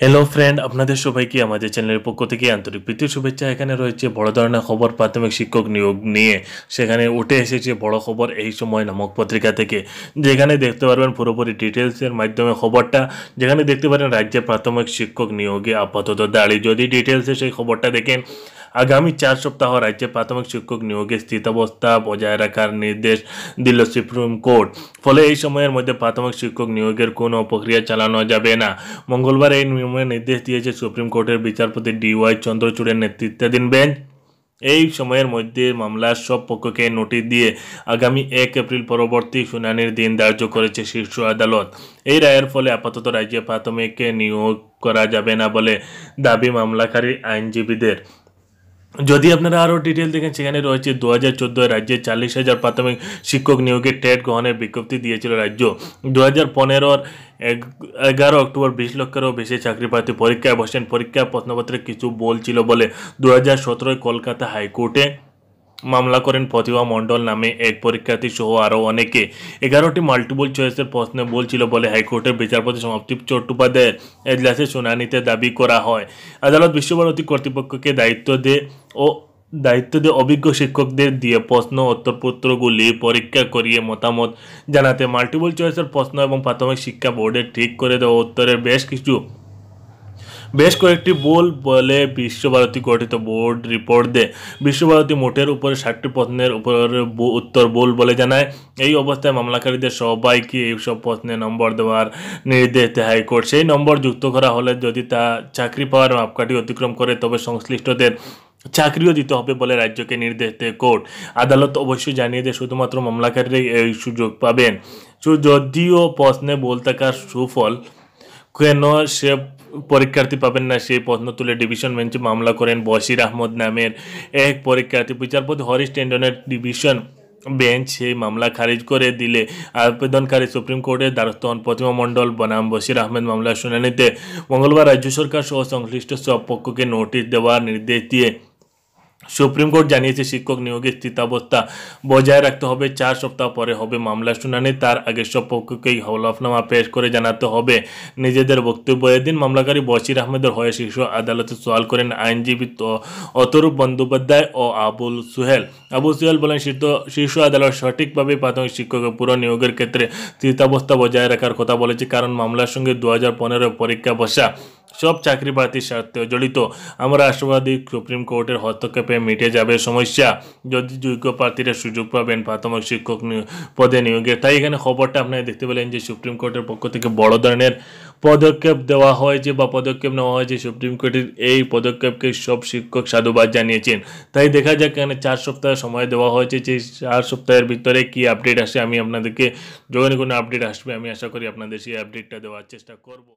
Hello friend আপনাদের সবাইকে আমাদের চ্যানেলের পক্ষ থেকে আন্তরিক প্রীতি শুভেচ্ছা। এখানে রয়েছে বড় ধরনের খবর প্রাথমিক শিক্ষক নিয়োগ নিয়ে। সেখানে উঠে এসেছে বড় খবর এই সময় নামক পত্রিকা থেকে। যেখানে দেখতে পারবেন পুরোপুরি ডিটেলসের মাধ্যমে খবরটা। যেখানে দেখতে পারেন রাজ্যে প্রাথমিক শিক্ষক নিয়োগে আপাতত দাঁড়িয়ে যদি ডিটেলসে সেই খবরটা দেখেন আগামী চার সপ্তাহ রাজ্যে প্রাথমিক শিক্ষক নিয়োগে স্থিতাবস্থা বজায় রাখার নির্দেশ দিল সুপ্রিম কোর্ট। ফলে এই সময়ের মধ্যে প্রাথমিক শিক্ষক নিয়োগের কোনো প্রক্রিয়া চালানো যাবে না। মঙ্গলবার এই নিয়মের নির্দেশ দিয়েছে সুপ্রিম কোর্টের বিচারপতি ডিওয়াই চন্দ্রচূড়ের নেতৃত্বাধীন বেঞ্চ। এই সময়ের মধ্যে মামলার সব পক্ষকে নোটিশ দিয়ে আগামী এক এপ্রিল পরবর্তী শুনানির দিন ধার্য করেছে শীর্ষ আদালত। এই রায়ের ফলে আপাতত রাজ্যে প্রাথমিককে নিয়োগ করা যাবে না বলে দাবি মামলাকারী আইনজীবীদের। যদি আপনারা আরও ডিটেল দেখেন, সেখানে রয়েছে দু হাজার চোদ্দোয় রাজ্যে চাল্লিশ হাজার প্রাথমিক শিক্ষক নিয়োগের টেট গ্রহণের বিজ্ঞপ্তি দিয়েছিল রাজ্য। দু হাজার পনেরোর এগারো অক্টোবর বিশ লক্ষেরও বেশি চাকরি প্রার্থী পরীক্ষায় বসেন। পরীক্ষা প্রশ্নপত্রে কিছু বলছিল বলে দু হাজার সতেরোয় কলকাতা হাইকোর্টে মামলা করেন প্রতিভা মণ্ডল নামে এক পরীক্ষার্থী সহ আরও অনেকে। এগারোটি মাল্টিপল চয়েসের প্রশ্নে বলছিল বলে হাইকোর্টের বিচারপতি সমাপ্তি চট্টোপাধ্যায়ের এজলাসে শুনানিতে দাবি করা হয়। আদালত বিশ্বভারতী কর্তৃপক্ষকে দায়িত্ব দেয় ও দায়িত্ব দিয়ে অভিজ্ঞ শিক্ষকদের দিয়ে প্রশ্ন, উত্তরপত্রগুলি পরীক্ষা করিয়ে মতামত জানাতে মাল্টিপল চয়েসের প্রশ্ন এবং প্রাথমিক শিক্ষা বোর্ডের ঠিক করে দেওয়া উত্তরের বেশ কিছু বেশ কয়েকটি বোল বলে বিশ্বভারতী গঠিত বোর্ড রিপোর্ট দেয়। বিশ্বভারতী মোটের উপরে ষাটটি প্রশ্নের উপর উত্তর বোল বলে জানায়। এই অবস্থায় মামলাকারীদের সবাইকে এইসব প্রশ্নে নম্বর দেওয়ার নির্দেশ দেয় হাইকোর্ট। সেই নম্বর যুক্ত করা হলে যদি তা চাকরি পাওয়ার মাপকাঠি অতিক্রম করে, তবে সংশ্লিষ্টদের চাকরিও দিতে হবে বলে রাজ্যকে নির্দেশ দেয় কোর্ট। আদালত অবশ্যই জানিয়ে দেয়, শুধুমাত্র মামলাকারীরাই এই সুযোগ পাবেন। যদিও প্রশ্নে বল থাকার সুফল কেন সে পরীক্ষার্থী পাবেন না, সেই প্রশ্ন তুলে ডিভিশন বেঞ্চে মামলা করেন বশির আহমদ নামের এক পরীক্ষার্থী। বিচারপতি হরিশ টেন্ডনের ডিভিশন বেঞ্চ সেই মামলা খারিজ করে দিলে আবেদনকারী সুপ্রিম কোর্টের দ্বারস্থ হন প্রতিমা মণ্ডল। বনাম বশির আহমেদ মামলার শুনানিতে মঙ্গলবার রাজ্য সরকার সহ সংশ্লিষ্ট সব পক্ষকে নোটিশ দেওয়ার নির্দেশ দিয়ে সুপ্রিম কোর্ট জানিয়েছে শিক্ষক নিয়োগের স্থিতাবস্থা বজায় রাখতে হবে। চার সপ্তাহ পরে হবে মামলা শুনানি। তার আগে সব পক্ষকেই হলফনামা পেশ করে জানাতে হবে। নিজেদের বক্তব্য এদিন মামলাকারী বশির আহমেদের হয়ে শীর্ষ আদালতে সওয়াল করেন আইনজীবী অতরূপ বন্দ্যোপাধ্যায় ও আবুল সুহেল। আবুল সুহেল বলেন, শীর্ষ আদালত সঠিকভাবে প্রাথমিক শিক্ষকের পুরো নিয়োগের ক্ষেত্রে স্থিতাবস্থা বজায় রাখার কথা বলেছে। কারণ মামলার সঙ্গে দু হাজার পনেরো পরীক্ষা বসা সব চাকরি প্রার্থীর স্বার্থে জড়িত। আমরা আশাবাদী সুপ্রিম কোর্টের হস্তক্ষেপে মিটে যাবে সমস্যা। যদি যোগ্য প্রার্থীরা সুযোগ পাবেন, প্রাথমিক শিক্ষক পদে নিয়োগের। তাই এখানে খবরটা আপনারা দেখতে পেলেন যে সুপ্রিম কোর্টের পক্ষ থেকে বড় ধরনের পদক্ষেপ দেওয়া হয়েছে বা পদক্ষেপ নেওয়া হয়েছে। সুপ্রিম কোর্টের এই পদক্ষেপকে সব শিক্ষক সাধুবাদ জানিয়েছেন। তাই দেখা যাক এখানে চার সপ্তাহ সময় দেওয়া হয়েছে। যে চার সপ্তাহের ভিতরে কি আপডেট আসে আমি আপনাদেরকে যখনই কোনো আপডেট আসবে আমি আশা করি আপনাদের সেই আপডেটটা দেওয়ার চেষ্টা করব।